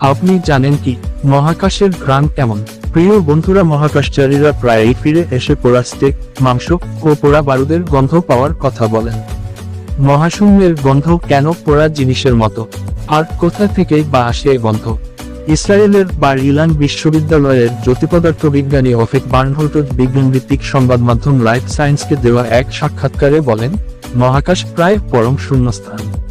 আপনি জানেন কি, মহাকাশের ঘ্রাণ কেমন? প্রিয় বন্ধুরা, মহাকাশচারীরা প্রায়ই ফিরে এসে পোড়া স্টেক মাংস ও পোড়া বারুদের গন্ধ পাওয়ার কথা বলেন। মহাশূন্যের গন্ধ কেন পোড়া জিনিসের মতো? আর কোথা থেকেই বা আসে গন্ধ? ইসরায়েলের বার্লিলান বিশ্ববিদ্যালয়ের জ্যোতিপদার্থ বিজ্ঞানী অফেক বার্নহোল্টের বিজ্ঞানভিত্তিক সংবাদ মাধ্যম লাইফ সায়েন্সকে দেওয়া এক সাক্ষাৎকারে বলেন, মহাকাশ প্রায় পরম শূন্যস্থান।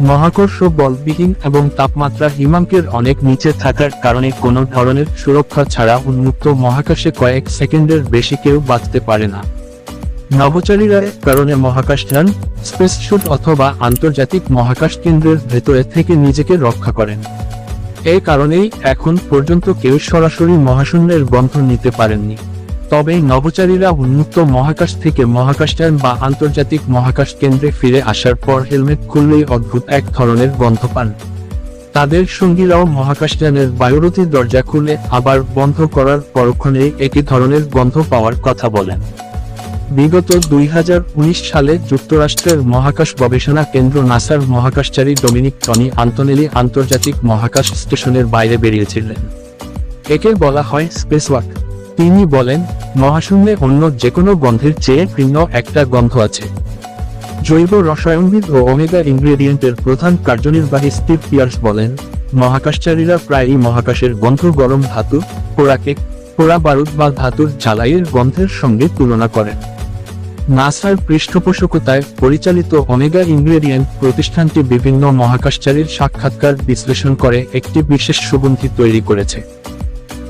মহাকর্ষ বলবিহীন এবং তাপমাত্রা হিমাঙ্কের অনেক নিচে থাকার কারণে কোনো ধরনের সুরক্ষা ছাড়া উন্মুক্ত মহাকাশে কয়েক সেকেন্ডের বেশি কেউ বাঁচতে পারে না। নভোচারীরা কারণে মহাকাশ যান স্পেস শুট অথবা আন্তর্জাতিক মহাকাশ কেন্দ্রের ভেতরে থেকে নিজেকে রক্ষা করেন। এই কারণেই এখন পর্যন্ত কেউ সরাসরি মহাশূন্যের গন্ধ নিতে পারেননি। তবে নভোচারীরা উন্মুক্ত মহাকাশ থেকে মহাকাশযান বা আন্তর্জাতিক মহাকাশ কেন্দ্রে ফিরে আসার পর হেলমেট খুললেই অদ্ভুত এক ধরনের গন্ধ পান। তাদের সঙ্গীরাও মহাকাশযানের বায়ুরথী দরজা খুলে আবার বন্ধ করার পরক্ষণেই একই ধরনের গন্ধ পাওয়ার কথা বলেন। বিগত দুই হাজার উনিশ সালে যুক্তরাষ্ট্রের মহাকাশ গবেষণা কেন্দ্র নাসার মহাকাশচারী ডোমিনিক টনি আন্তনেলি আন্তর্জাতিক মহাকাশ স্টেশনের বাইরে বেরিয়েছিলেন। একে বলা হয় স্পেসওয়াক। তিনি বলেন, মহাশূন্যে অন্য যে কোনো গন্ধের চেয়ে ভিন্ন একটা গন্ধ আছে। জৈব রসায়নবিদ ও ওমেগা ইনগ্রেডিয়েন্টের প্রধান কার্যনির্বাহী স্টিভ পিয়ার্স বলেন, মহাকাশচারীরা প্রায়ই মহাকাশের গন্ধ গরম ধাতু, পোড়াকে পোড়া বারুদ বা ধাতুর জ্বালাইয়ের গন্ধের সঙ্গে তুলনা করেন। নাসার পৃষ্ঠপোষকতায় পরিচালিত ওমেগা ইনগ্রেডিয়েন্ট প্রতিষ্ঠানটি বিভিন্ন মহাকাশচারীর সাক্ষাৎকার বিশ্লেষণ করে একটি বিশেষ সুগন্ধি তৈরি করেছে।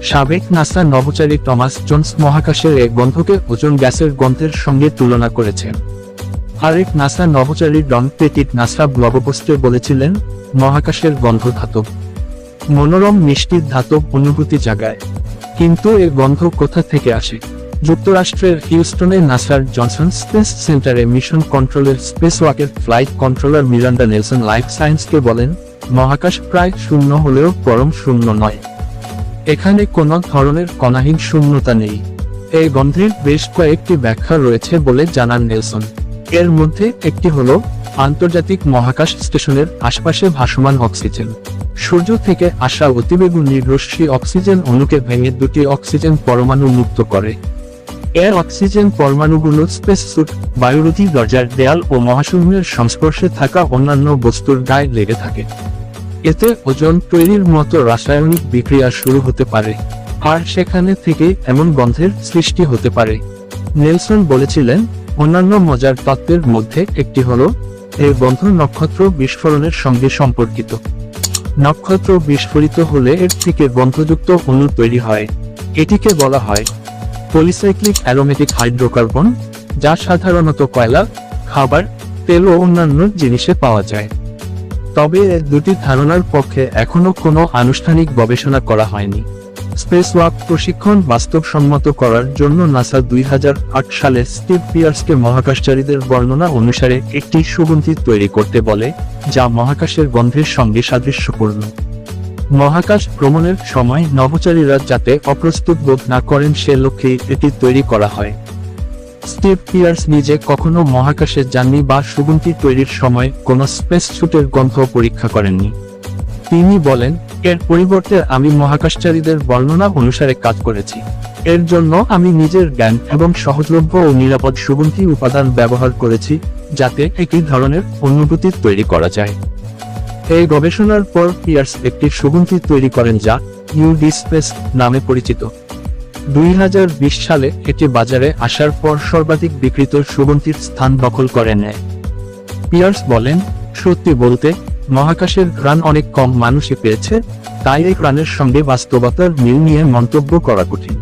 সাবেক নাসা নভোচারী টমাস জোন্স মহাকাশের এক গন্ধকে ওজন গ্যাসের গন্ধের সঙ্গে তুলনা করেছেন আরেক নাসা নভোচারী ডন পেটিট নাসা ব্লগপোস্টে বলেছিলেন, মহাকাশের গন্ধ ধাতব। মনোরম মিষ্টির ধাতব অনুভূতি জাগায়। কিন্তু এর গন্ধ কোথা থেকে আসে? যুক্তরাষ্ট্রের হিউস্টনে নাসার জনসন স্পেস সেন্টারে মিশন কন্ট্রোলের space ওয়াকের flight controller Miranda Nelson life সায়েন্সকে বলেন, মহাকাশ প্রায় শূন্য হলেও পরম শূন্য নয়। এখানে কোনো ধরনের কণাহীন শূন্যতা নেই। এই গন্ধের বেশ কয়েকটি ব্যাখ্যা রয়েছে বলে জানান নেলসন। এর মধ্যে একটি হলো, আন্তর্জাতিক মহাকাশ স্টেশনের আশপাশে ভাসমান অক্সিজেন। সূর্য থেকে আসা অতিবেগুনি রশ্মি অক্সিজেন অণুকে ভেঙে দুটি অক্সিজেন পরমাণু মুক্ত করে। এর অক্সিজেন পরমাণুগুলো স্পেস স্যুট বায়ুরথী দরজার দেয়াল ও মহাশূন্যের সংস্পর্শে থাকা অন্যান্য বস্তুর গায়ে লেগে থাকে। এতে ওজন তৈরির মতো রাসায়নিক বিক্রিয়া শুরু হতে পারে, আর সেখানে থেকে এমন গন্ধের সৃষ্টি হতে পারে। নেলসন বলেছিলেন, অন্যান্য মজার তত্ত্বের মধ্যে একটি হলো, এই গন্ধ নক্ষত্র বিস্ফোরণের সঙ্গে সম্পর্কিত। নক্ষত্র বিস্ফোরিত হলে এর থেকে গন্ধযুক্ত অণু তৈরি হয়। এটিকে বলা হয়, পলিসাইক্লিক অ্যারোমেটিক হাইড্রোকার্বন, যা সাধারণত কয়লা, খাবার, তেল ও অন্যান্য জিনিসে পাওয়া যায়। তবে দুটি ধারণার পক্ষে এখনও কোনো আনুষ্ঠানিক গবেষণা করা হয়নি। স্পেস ওয়াক প্রশিক্ষণ বাস্তবসম্মত করার জন্য নাসা দুই হাজার আট সালে স্টিভ পিয়ার্সকে মহাকাশচারীদের বর্ণনা অনুসারে একটি সুগন্ধি তৈরি করতে বলে, যা মহাকাশের গন্ধের সঙ্গে সাদৃশ্যপূর্ণ। মহাকাশ ভ্রমণের সময় নভোচারীরা যাতে অপ্রস্তুত বোধ না করেন সে লক্ষ্যেই এটি তৈরি করা হয়। স্টিভ পিয়ার্স নিজে কখনো মহাকাশে যাননি বা সুগন্ধি তৈরির সময় কোনো স্পেস স্যুটের গন্ধ পরীক্ষা করেননি। তিনি বলেন, এর পরিবর্তে আমি মহাকাশচারীদের বর্ণনা অনুসারে কাজ করেছি। এর জন্য আমি নিজের জ্ঞান এবং সহজলভ্য ও নিরাপদ সুগন্ধি উপাদান ব্যবহার করেছি, যাতে একই ধরনের অনুভূতি তৈরি করা যায়। এই গবেষণার পর পিয়ার্স একটি সুগন্ধি তৈরি করেন যা ইউডি স্পেস নামে পরিচিত। দুই হাজার বিশ সালে এটি বাজারে আসার পর সর্বাধিক বিকৃত সুগন্ধির স্থান দখল করে নেয়। পিয়ার্স বলেন, সত্যি বলতে, মহাকাশের প্রাণ অনেক কম মানুষই পেয়েছে, তাই এই প্রাণের সঙ্গে বাস্তবতার মিল নিয়ে মন্তব্য করা কঠিন।